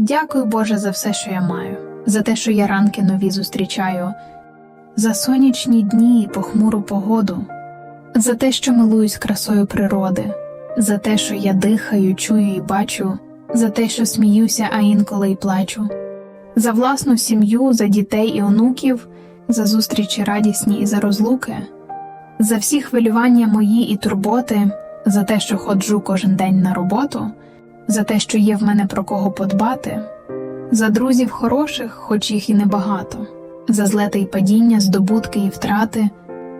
Дякую, Боже, за все, що я маю, за те, що я ранки нові зустрічаю, за сонячні дні і похмуру погоду, за те, що милуюсь красою природи, за те, що я дихаю, чую і бачу, за те, що сміюся, а інколи й плачу, за власну сім'ю, за дітей і онуків, за зустрічі радісні і за розлуки, за всі хвилювання мої і турботи, за те, що ходжу кожен день на роботу за те, що є в мене про кого подбати, за друзів хороших, хоч їх і небагато, за злети й падіння, здобутки і втрати,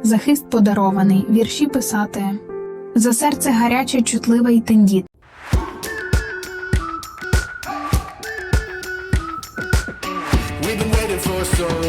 за хист подарований, вірші писати, за серце гаряче, чутливе й тендіт. So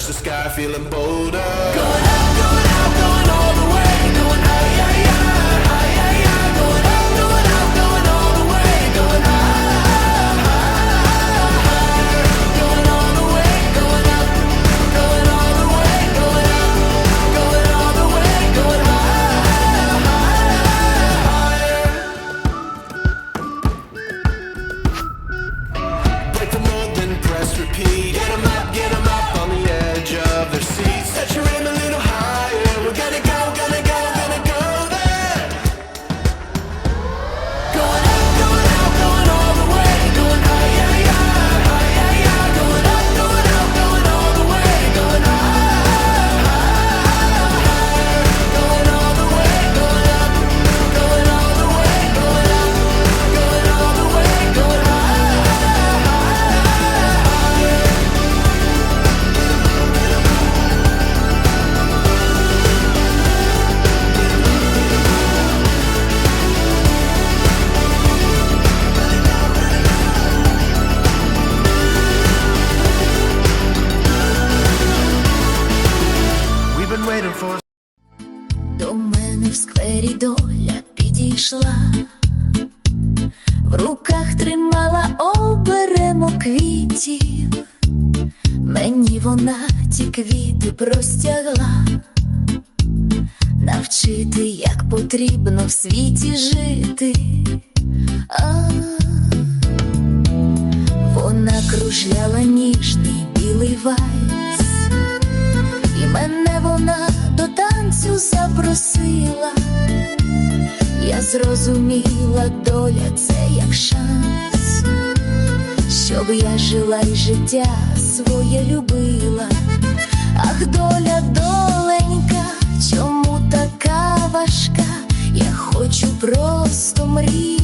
Touch the sky, feeling bolder. Going out, going out, going all the way. Going. Going going out, going all the way. Going high, higher. Going all the way, going up. Going all the way, going up. Going all the way, going high, higher. Press repeat. До мене в сквері доля підійшла, в руках тримала оберемо квітів, мені вона ті квіти простягла, навчити, як потрібно в світі жити. А, вона кружляла ніжний білий вальс. Мене вона до танцю запросила, я зрозуміла, доля це як шанс, щоб я жила і життя своє любила. Ах, доля, доленька, чому така важка? Я хочу просто мріяти,